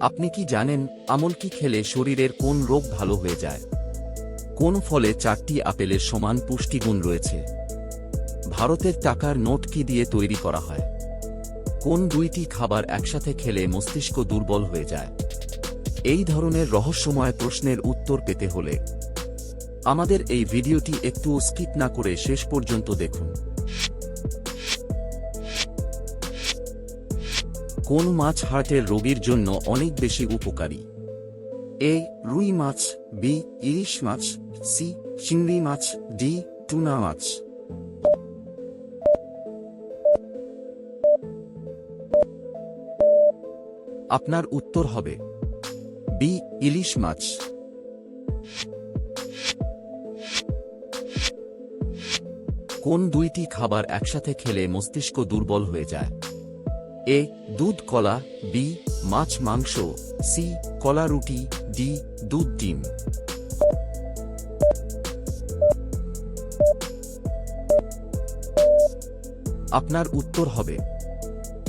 আপনি কি জানেন আমল কি খেলে শরীরের কোন রোগ ভালো হয়ে যায়? কোন ফলে চারটি আপেলের সমান পুষ্টিগুণ রয়েছে? ভারতের টাকার নোট কি দিয়ে তৈরি করা হয়? কোন দুইটি খাবার একসাথে খেলে মস্তিষ্ক দুর্বল হয়ে যায়? এই ধরনের রহস্যময় প্রশ্নের উত্তর পেতে হলে আমাদের এই ভিডিওটি একটু স্কিপ না করে শেষ পর্যন্ত দেখুন। কোন মাছ হার্টের রোগীর জন্য অনেক বেশি উপকারী? এ, রুই মাছ, বি, ইলিশ মাছ, সি চিংড়ি মাছ, ডি, টুনা মাছ। আপনার উত্তর হবে, বি, ইলিশ মাছ। কোন দুইটি খাবার একসাথে খেলে মস্তিষ্ক দুর্বল হয়ে যায়? এ, দুধ কলা, বি, মাছ মাংস, সি, কলা রুটি, ডি, দুধ ডিম। আপনার উত্তর হবে,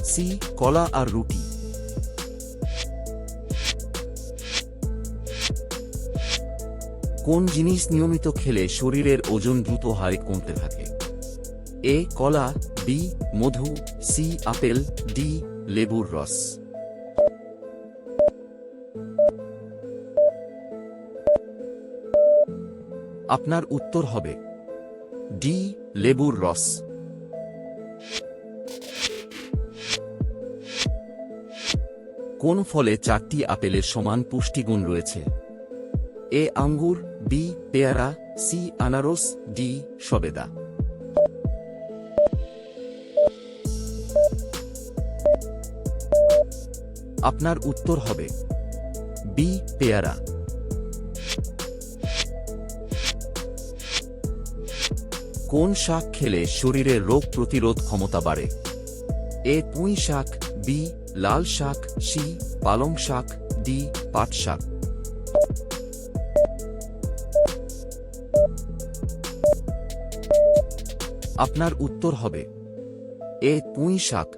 সি, কলা আর রুটি। কোন জিনিস নিয়মিত খেলে শরীরের ওজন দ্রুত হারে কমতে থাকে? এ কলা, বি মধু, সি আপেল, ডি লেবুর রস। আপনার উত্তর হবে, ডি লেবুর রস। কোন ফলে চারটি আপেলের সমান পুষ্টিগুণ রয়েছে? এ আঙ্গুর, বি পেয়ারা, সি আনারস, ডি সবেদা। আপনার উত্তর হবে বি পেয়ারা। কোন শাক খেলে শরীরের রোগ প্রতিরোধ ক্ষমতা বাড়ে? এ পুঁই শাক বি লাল শাক সি পালং শাক ডি পাট শাক। আপনার উত্তর হবে এ পুঁই শাক।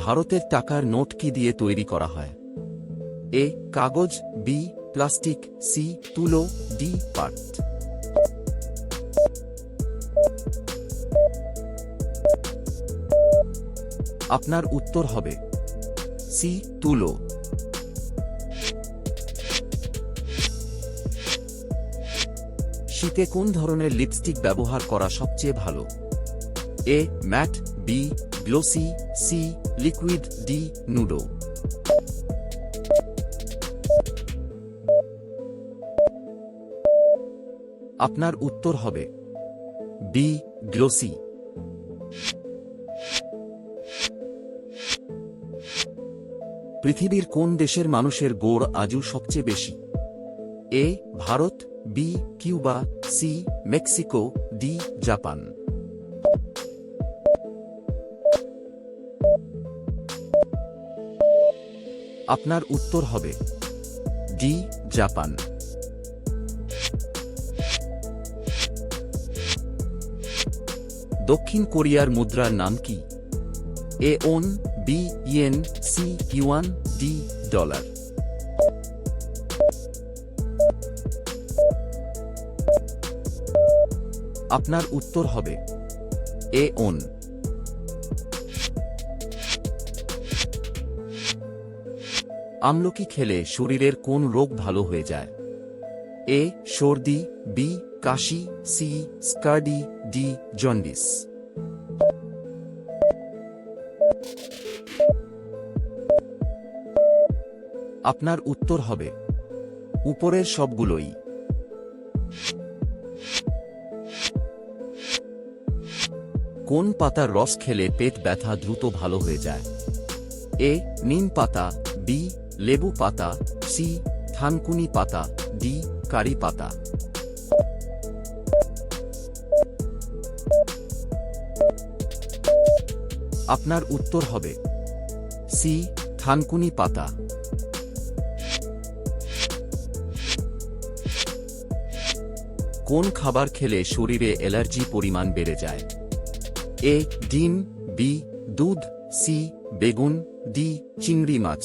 ভারতের টাকার নোট কি দিয়ে তৈরি করা হয়? এ, কাগজ, বি, প্লাস্টিক, সি, তুলো, ডি, পাট। আপনার উত্তর হবে, সি, তুলো। শীতে কোন ধরনের লিপস্টিক ব্যবহার করা সবচেয়ে ভালো? A, matte, B glossy C liquid D nude আপনার উত্তর হবে বি গ্লোসি পৃথিবীর কোন দেশের মানুষের গোড় আজও সবচেয়ে বেশি? A, Bharat, B, Cuba, C, Mexico, D, Japan. আপনার উত্তর হবে ডি, জাপান। দক্ষিণ কোরিয়ার মুদ্রার নাম কি? A won, B yen, C yuan, D dollar. আপনার উত্তর হবে এ ওন। আমলকি খেলে শরীরের কোন রোগ ভালো হয়ে যায়? এ, সর্দি, বি, কাশি, সি, স্কার্ডি, ডি, জন্ডিস। আপনার উত্তর হবে। উপরের সবগুলোই। কোন পাতার রস খেলে পেট ব্যথা দ্রুত ভালো হয়ে যায়? এ, নিম পাতা, বি লেবু পাতা সি থানকুনি পাতা ডি কারি পাতা। আপনার উত্তর হবে সি থানকুনি পাতা। কোন খাবার খেলে শরীরে অ্যালার্জি পরিমাণ বেড়ে যায়? এ ডিম বি দুধ সি বেগুন ডি চিংড়ি মাছ।